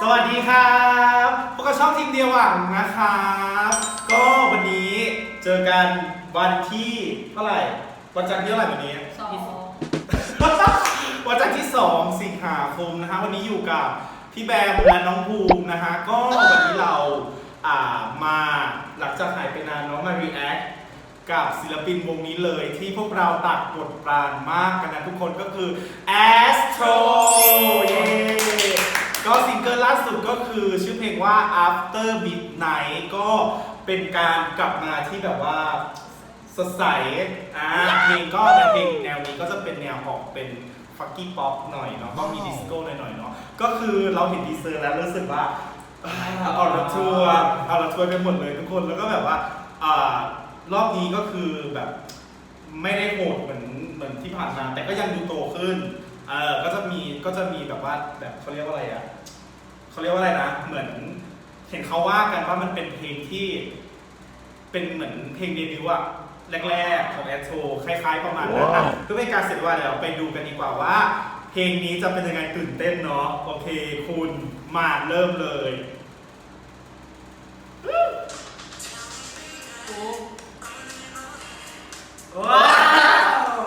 สวัสดีครับพวกกับช่องทีมเดียวหวังนะครับ ก็วันนี้เจอกันวันที่เท่าไหร่ วันจันทร์ที่เท่าไหร่วันนี้ สองวันจันทร์ที่ 2 สิงหาคมนะฮะวันนี้อยู่กับพี่แบมและน้องภูมินะฮะก็วันนี้เราอ่ามาหลังจากหายไปนานเน้องมารีแอคกับศิลปินวงนี้เลยที่พวกเราตัดบทปรานมากกันนะทุกคนก็คือ Astro เย้ก็ซิงเกิลล่า สุดก็คือชื่อเพลงว่า After Midnight ก็เป็นการกลับมาที่แบบว่าสดใสอ่าเพลงก็แนวเพลงแนวนี้ก็จะเป็นแนวออกเป็นฟักกี้ป๊อปหน่อยเนาะก็มีดิสโก้หน่อยๆเนาะก็คือเราเห็นดีเซอร์แล้วรู้สึกว่าอ่าเอาละทัวร์เอาละทัวร์กันหมดเลยทุกคนแล้วก็แบบว่าอ่ารอบนี้ก็คือแบบไม่ได้โหดเหมือนเหมือนที่ผ่านมา แต่ก็ยังดูโตขึ้นเออก็จะมีก็จะมีแบบว่าแบบเขาเรียกว่าอะไรอะ เขาเรียกว่าอะไรนะ เหมือนเห็นเขาว่ากันว่ามันเป็นเพลงที่เป็นเหมือนเพลงเดบิวต์อะแรกๆ ของแอดโทคล้ายๆ ประมาณนั้นนะเพื่อเป็นการเสร็จว่าเดี๋ยวไปดูกันดีกว่าว่า เพลงนี้จะเป็นยังไงตื่นเต้นเนาะโอเคคุณมาเริ่มเลย ว้าว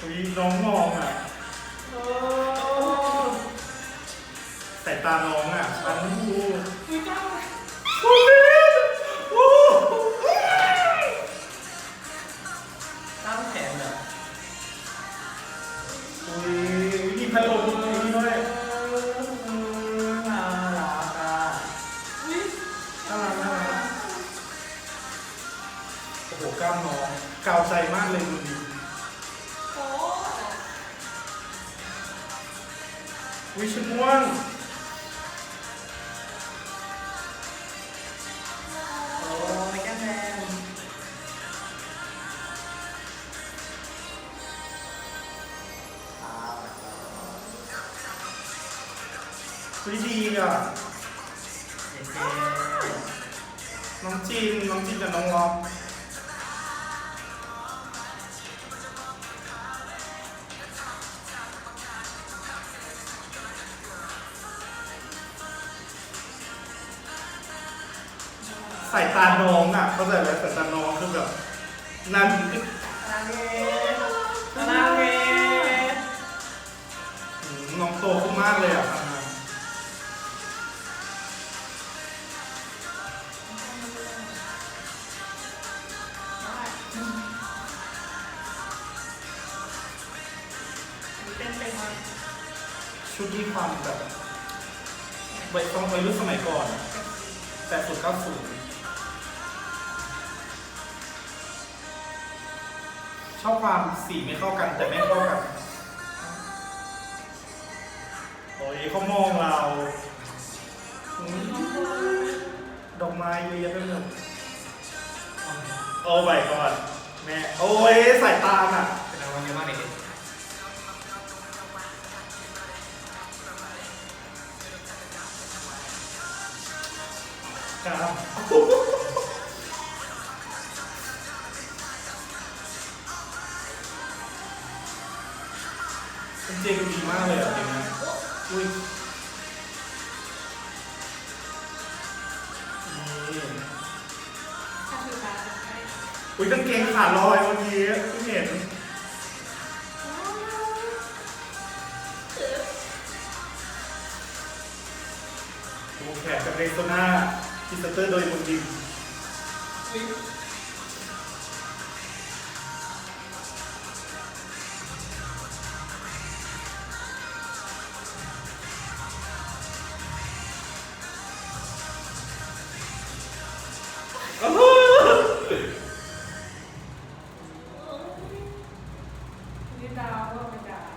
อุ๊ยน้องมองอะ ตาน้องอะฉันดูอุ้ยเจ้าอุ๊ยตั้งแขนเหรออุ๊ยมีพัดลมมีด้วยน่ารักอะน่ารักน่ารักโอ้โหกล้ามน้องกาวใจมากเลยดูดิโอ้วิชม่วง อะน้องจีนน้องจีนกับน้องล็อกสายตาน้องอะเข้าใจไหมสายตาน้องคือแบบนั่นนางเงนางเงอืมน้องโตขึ้นมากเลยอะ ทำงานชุดนี้ความแบบไว้ต้องไว้รุ่นสมัยก่อนแปดศูนย์เก้าศูนย์ชอบความสีไม่เข้ากันแต่ไม่เข้ากัน โอ้ยเขามองเราอืมดอกไม้เยอะแยะไปหมดโอ้ใบก่อนแม่ โอ้ยสายตาอะ เป็นอะไรเยอะมากเลย กล้ามเป็นเจดูดีมากเลยอะเพลงนี้อุ้ยนี่อุ้ยกางเกงขาลอยเมื่อกี้เพิ่งเห็นวงแขกกับเรโซน่า พิสเตอร์โดยมุนดิมอุ้ยนี่ดาวก็เป็นดาว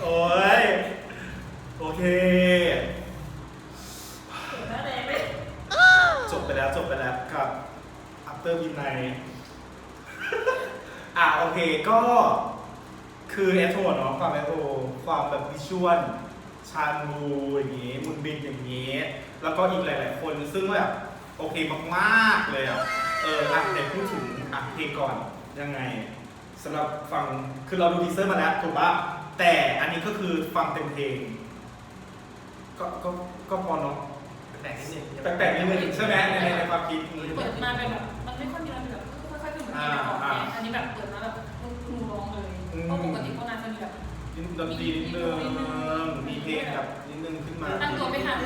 โอ้ย โอเค เห็นหน้าแดงไหม จบไปแล้วจบไปแล้วกับ After Midnight อะโอเคก็คือแอทโทเนาะความแอทโทความแบบวิชวล ชานูอย่างงี้มุนบินอย่างงี้ แล้วก็อีกหลาย ๆ คนซึ่งแบบโอเคมากๆเลยอะเอออะเดี๋ยวพูดถึงอะเพลงก่อนยังไงสำหรับฟังคือเราดูทีเซอร์มาแล้วถูกปะแต่อันนี้ก็คือฟังเต็มเพลง ก็ก็ก็พอเนาะแปลกนิดนึงแปลกๆนิดนึงใช่ไหมในในในความคิดเปิดมาเป็นแบบมันไม่ค่อยมีอะไรแบบค่อยๆขึ้นเหมือนที่ก่อนไงอันนี้แบบเปิดมาแบบครูร้องเลยเพราะปกติเขานา นจะมีแบบดนตรีนิดนึงมีเพลงแบบนิดนึงขึ้นมาตั้งตัวไม่ทัน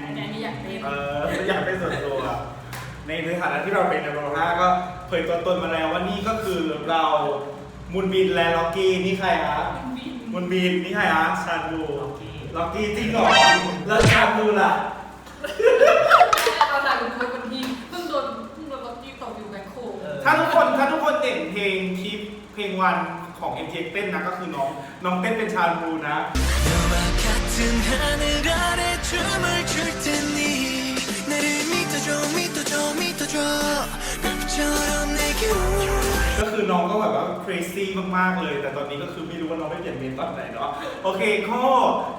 อันนี้อยากเต้นเอออยากเป็นส่วนตัว ในในฐานะที่เราเป็นในโรงห้าก็เผยตัวตนมาแล้วว่านี่ก็คือเรามุนบินและล็อกกี้นี่ใครฮะบินมุนบินนี่ใครฮะชาดูโอเคล็อกกี้จริงเหรอแล้วชาดูล่ะเราถ่ายรูปคนที่เพิ่งโดนเพิ่งโดนล็อกกี้ตกอยู่แบงโคถ้าทุกคนถ้าทุกคนเห็นเพลงคลิปเพลงวัน ของ m t x เต้นนะก็คือน้องน้องเต้นเป็นชาดูนะ 너와 같은 하늘 아래 춤을 출 테니 나를 믿어줘 믿어줘 믿어줘 별처럼 내게 ก็คือน้องก็แบบว่า crazy มาก ๆ เลย แต่ตอนนี้ก็คือไม่รู้ว่าน้องไม่เปลี่ยนเมนตอนไหนเนาะ โอเคก็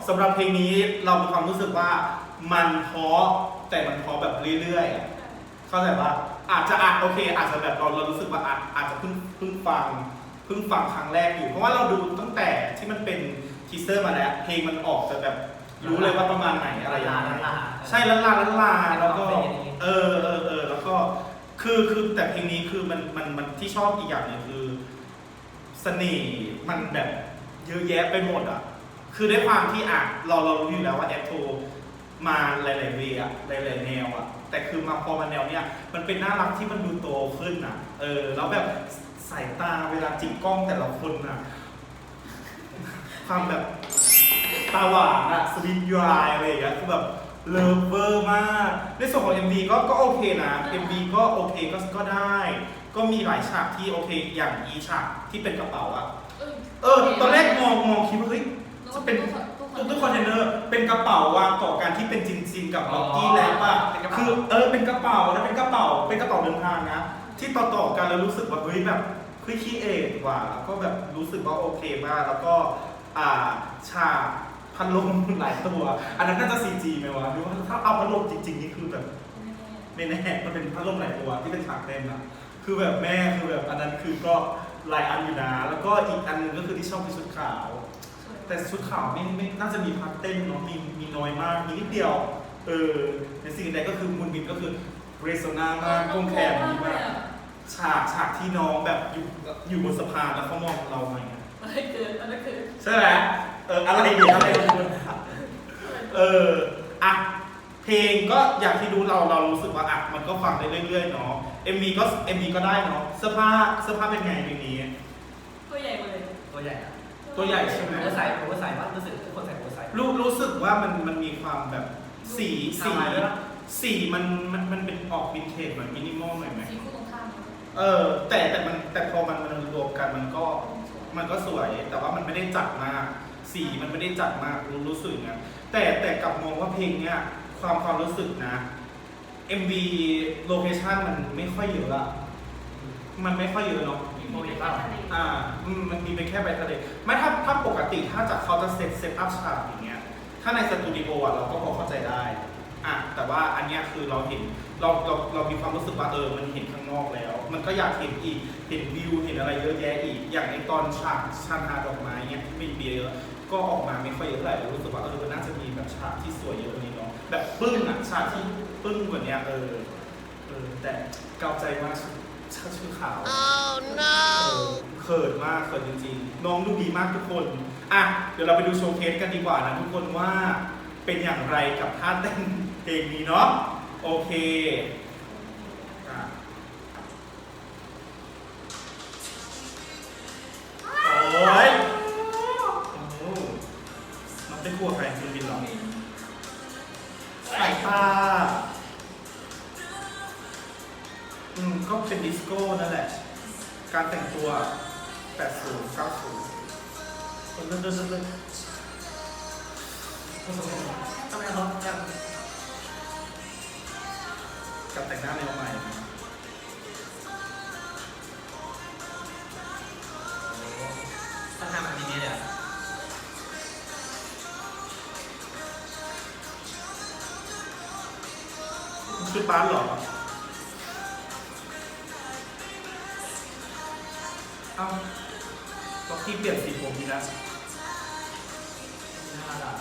สำหรับเพลงนี้เรามีความรู้สึกว่ามันเพราะแต่มันเพราะแบบเรื่อยๆอะเข้าใจปะอาจจะอ่ะโอเค อาจจะแบบเราเรารู้สึกว่าอาจอาจจะเพิ่งเพิ่งฟังเ พิ่งฟังครั้งแรกอยู่ เพราะว่าเราดูตั้งแต่ที่มันเป็นทีเซอร์มาแล้ว เพลงมันออกจะแบบรู้เลยว่าประมาณไหนอะไรยังไงใช่ละลาละลาแล้วก็เออเออเออแล้วก็คือคือแต่เพลงนี้คือมันมันมันที่ชอบอีกอย่างหนึงคือเสน่ห์มันแบบเยอะแยะไปหมดอะคือด้วยความที่อะเราเรารู้อยู่แล้วว่าแอปโทมาหลายๆเวย์อะหลายๆแนวอะแต่คือมาพอมาแนวเนี้ยมันเป็นน่ารักที่มันดูโตขึ้นอะเออแล้วแบบ สายตาเวลาจิกกล้องแต่ละคนอะความแบบตาหวานอะสวิตยูไออะไรอย่างเงี้ยคือแบบเลิฟเวอร์มาก ในส่วนของ MV ก็ก็โอเคนะ MV ก็โอเคก็ก็ได้ ก็มีหลายฉากที่โอเคอย่างอีฉากที่เป็นกระเป๋าอะเออ ตอนแรกมองมองคิดว่าเฮ้ยจะเป็นตู้ตู้คอนเทนเนอร์เป็นกระเป๋าวางต่อกันที่เป็นจินจินกับล็อกกี้แล้วอะคือเออเป็นกระเป๋านะเป็นกระเป๋าเป็นกระเป๋าเดินทางนะ ที่ต่อต่อๆกันแล้วรู้สึกว่าเฮ้ยแบบเฮ้ยขี้เอกว่ะแล้วก็แบบรู้สึกว่าโอเคมาก แล้วก็อ่าฉากพัดลม หลายตัว อันนั้นน่าจะ CG ไหมวะหรือว่าถ้าเอาพัดลมจริง ๆ นี่คือแบบไม่แน่มันเป็นพัดลมหลายตัวที่เป็นฉากเต็มอะคือแบบแม่คือแบบอันนั้นคือก็หลายอันอยู่นะแล้วก็อีกอันหนึงก็คือที่ชอบคือชุดขาว แต่ชุดขาวไม่ไม่น่าจะมีพักเต้นเนาะมีมีน้อยมากมีนิดเดียวเออในสิ่งใดก็คือมุนบินก็คือเรโซนามากกงแขนดีมากฉากฉากที่น้องแบบอยู่อยู่บนสะพานแล้วเขามองเรามาอย่างเงี้ยอะไรเกิดอะไรเกิดใช่ไหมเอออะไรเดี๋ยวอะไรเอออะเพลงก็อย่างที่รู้เราเรารู้สึกว่าอะมันก็ฟังได้เรื่อยๆเนาะ MV ก็ MV ก็ได้เนาะเสื้อผ้าเสื้อผ้าเป็นไงเพลงนี้ ตัวใหญ่เลยตัวใหญ่อะตัวใหญ่ใช่ไหมโอเวอร์ไซส์โอเวอร์ไซส์ว่ารู้สึกทุกคนใส่โอเวอร์ไซส์รู้รู้สึกว่ามันมันมีความแบบสีสี ทำไมด้วยวะสีมันมันมันเป็นออกวินเทจเหมือนมินิมอลหน่อยไหมสีคู่ตรงข้ามเออ แต่แต่มันแต่พอมันมันรวมกันมันก็มันก็สวย แต่ว่ามันไม่ได้จัดมาก สีมันไม่ได้จัดมากรู้รู้สึกอย่างนั้นแต่แต่กลับมองว่าเพลงเนี้ยความความรู้สึกนะ MV โลเคชั่นมันไม่ค่อยเยอะอะมันไม่ค่อยเยอะเนาะมีโมเดลบ้างอ่าอืมมันมีเป็นแค่ใบทะเลไม่ถ้าถ้าปกติถ้าจะเขาจะเซตเซตอัพฉากอย่างเงี้ย ถ้าในสตูดิโออะเราก็พอเข้าใจได้ อะแต่ว่าอันเนี้ยคือเราเห็นเราเราเรามีความรู้สึกว่าเออมันเห็นข้างนอกแล้ว มันก็อยากเห็นอีกเห็นวิวเห็นอะไรเยอะแยะอีก อย่างในตอนฉากชานหาดอกไม้เนี่ยที่มีเบียร์เยอะก็ออกมาไม่ค่อยเยอะเท่าไหร่เรารู้สึกว่าเออมันน่าจะมีแบบฉากที่สวยเยอะกว่านี้เนาะแบบปึ้งอะฉากที่ปึ้งกว่าเนี้ยเออเออแต่เกาใจมากชาชื่อขาว Oh no เขินมากเขินจริงๆ น้องดูดีมากทุกคน อะ เดี๋ยวเราไปดูโชว์เคสกันดีกว่านะทุกคนว่าเป็นอย่างไรกับท่าเต้น เพลงนี้เนาะโอเคอะโอ้ยโอ้โหน้องเต้นคู่กับใครคุณบินเหรอสายตาอืมก็เป็นดิสโก้นั่นแหละ การแต่งตัว 80 90เลิศเลิศเลิศเลิศทำไมเขายังกั บแต่งหน้าแนวใหม่ต้องทำแบบนี้เลยอะคือป้านเหรออ้าล็อกกี้เปลี่ยนสีผมดีนะน่ารัก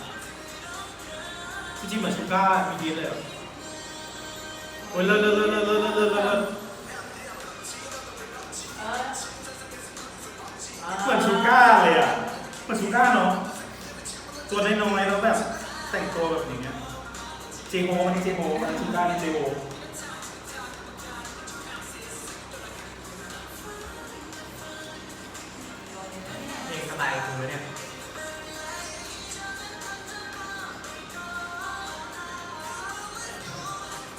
จริงๆเหมือนชูก้ามีดีเลยเหรอ โอ้ยเลิศเลิศเลิศเลิศเลิศเลิศเลิศเลิศเหมือนชูก้าเลยอะเหมือนชูก้าเนาะตัวน้อยๆแล้วแบบแต่งตัวแบบอย่างเงี้ยเจโฮมันนี่เจโฮมันชูก้านี่เจโฮเพลงสไตล์คุณเลยเนี่ย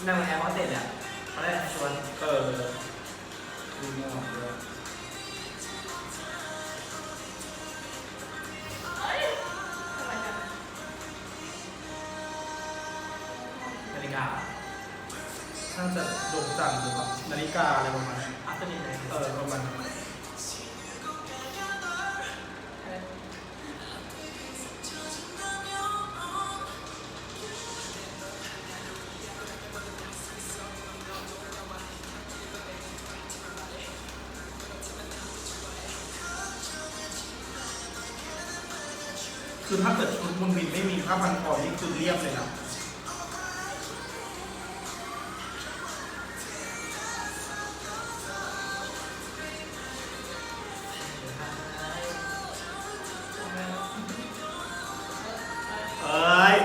นั่งแอร์ฮอสเตสเนี่ยเขาได้ชวนเออดูหมวกด้วยเอ้ยอะไรกันนาฬิกาน่าจะโด่งจังหรือแบบนาฬิกาอะไรประมาณนั้นอัพเดทเลยเออประมาณนั้น คือถ้าเกิดชุดมุนบินไม่มีผ้าพันคอนี่คือเรียบเลยนะเอ้ย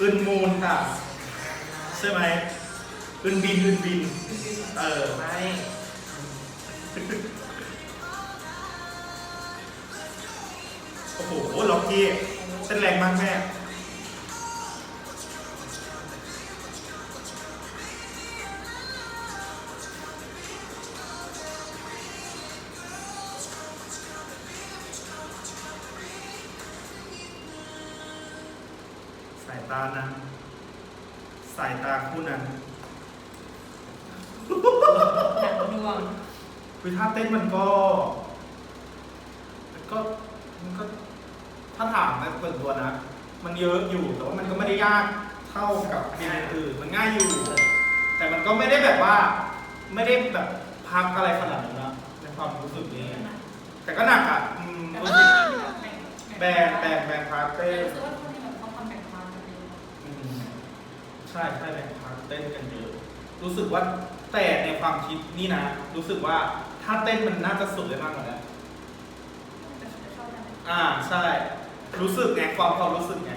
อึนมูลค่ะ ใช่ไหมอึนบินอึนบิน เออ ไม่ โอ้โหล็อกกี้เต้นแรงมากแม่สายตานั้น สายตาคู่นั้นหนังดวงคือท่าเต้นมันก็ มันก็มันก็ ถ้าถามนะส่วนตัวนะ มันเยอะอยู่แต่ว่ามันก็ไม่ได้ยากเท่ากับเพลงอื่นมันง่ายอยู่ แต่มันก็ไม่ได้แบบว่า ไม่ได้แบบพักอะไรขนาดนั้นนะในความรู้สึกนี้ แต่ก็หนักอะอืมแต่รู้ว่าสึกแบ่งแบนแบนแบนพาร์ทแต่เต้นรู้สึกว่าคนที่แบบเขาทำแบ่งพาร์ทกันเองอืมใช่ใช่แบนพาร์ทเต้นกันเยอะรู้สึกว่าแต่ในความคิดนี่นะ รู้สึกว่าถ้าเต้นมันน่าจะสุดเลยมากกว่านั้น แต่ชอบกัน อ่าใช่ รู้สึกไงความความรู้สึกไง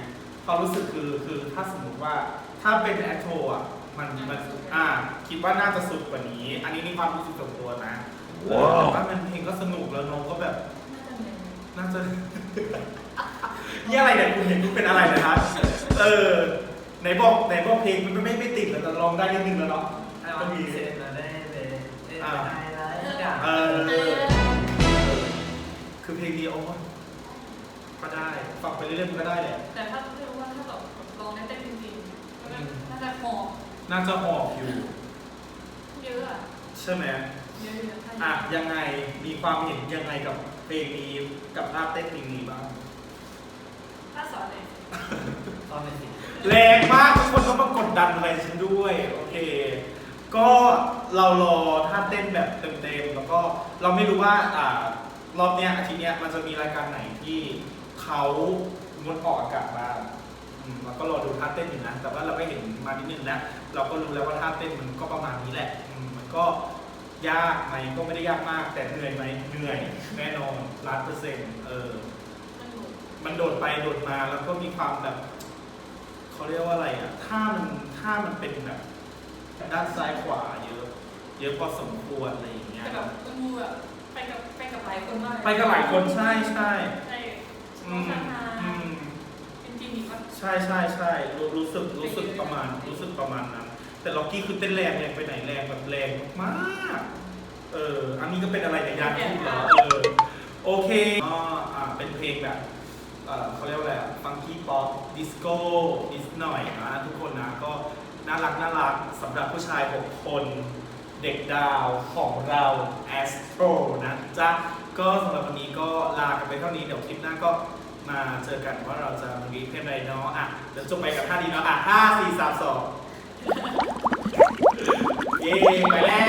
ความรู้สึกคือคือถ้าสมมติว่าถ้าเป็นแอคโทอะมันมันอ่าคิดว่าน่าจะสุดกว่านี้ อันนี้นี่ความรู้สึกส่วนตัวนะเออแต่ว่ามันเพลงก็สนุกแล้วน้องก็แบบน่าจะเหนื่อยน่าจะ นี่อะไรเนี่ยคุณเห็นคุณเป็นอะไรนะครับเออไหนบอกไหนบอกเพลงมันไม่ไม่ติดแล้วแต่ร้องได้นิดนึงแล้วเนาะไอ้วันที่เสร็จแล้วได้เลยได้ได้ได้ได้เออเออ คือเพลงเดียวก็ได้ ฟังไปเรื่อยๆมันก็ได้แหละแต่ถ้าไม่รู้ว่าถ้าแบบลองได้เต้นจริงๆก็น่าจะหอบน่าจะออกอยู่ เยอะอะใช่ไหมเยอะๆถ้าอะยังไงมีความเห็นยังไงกับเพลงนี้กับท่าเต้นเพลงนี้บ้างถ้าสอนเลยตอนเป็นสิแรงมากทุกคนก็มากดดันอะไรฉันด้วยโอเค ก็เรารอท่าเต้นแบบเต็มๆแล้วก็เราไม่รู้ว่าอ่ารอบเนี้ยอาทิตย์เนี้ยมันจะมีรายการไหนที่ เขางดออกอากาศบ้างอืมเราก็รอดูท่าเต้นอยู่นะ แต่ว่าเราก็เห็นมานิดนึงแล้วเราก็รู้แล้วว่าท่าเต้นมันก็ประมาณนี้แหละอืมมันก็ยากไหมก็ไม่ได้ยากมาก แต่เหนื่อยไหมเหนื่อยแน่นอนล้านเปอร์เซ็นต์เออ มันอยู่มันโดดไปโดดมาแล้วก็มีความแบบเขาเรียกว่าอะไรอะถ้ามันถ้ามันเป็นแบบด้านซ้ายขวาเยอะ เยอะพอสมควรอะไรอย่างเงี้ยแต่แบบคุณมูแบบไปกับไปกับหลายคนมากไปกับหลายคนใช่ใช่ใช่ อืมอืมเป็นจีนอีกว่าใช่ใช่ใช่รู้รู้สึกรู้สึกประมาณ รู้สึกประมาณนั้น แต่ล็อกกี้คือเต้นแรงแรงไปไหนแรงแบบแรงมากเอออันนี้ก็เป็นอะไรในยานพูดเหรอเออโอเคก็อ่าเป็นเพลงแบบเออเขาเรียกว่าอะไรฟังกี้ป๊อปดิสโก้นิดหน่อยนะทุกคนนะก็น่ารักน่ารักสำหรับผู้ชาย 6 คนเด็กดาวของเราแอสโตรนะจ๊ะก็สำหรับวันนี้ก็ลากันไปเท่านี้ เดี๋ยวคลิปหน้าก็ มาเจอกันว่าเราจะมีเพื่อะไรเนาะอะเดี๋ยวจบไปกับท่านี้เนาะอะห้าสี่สามสองเย้ไปแล้ว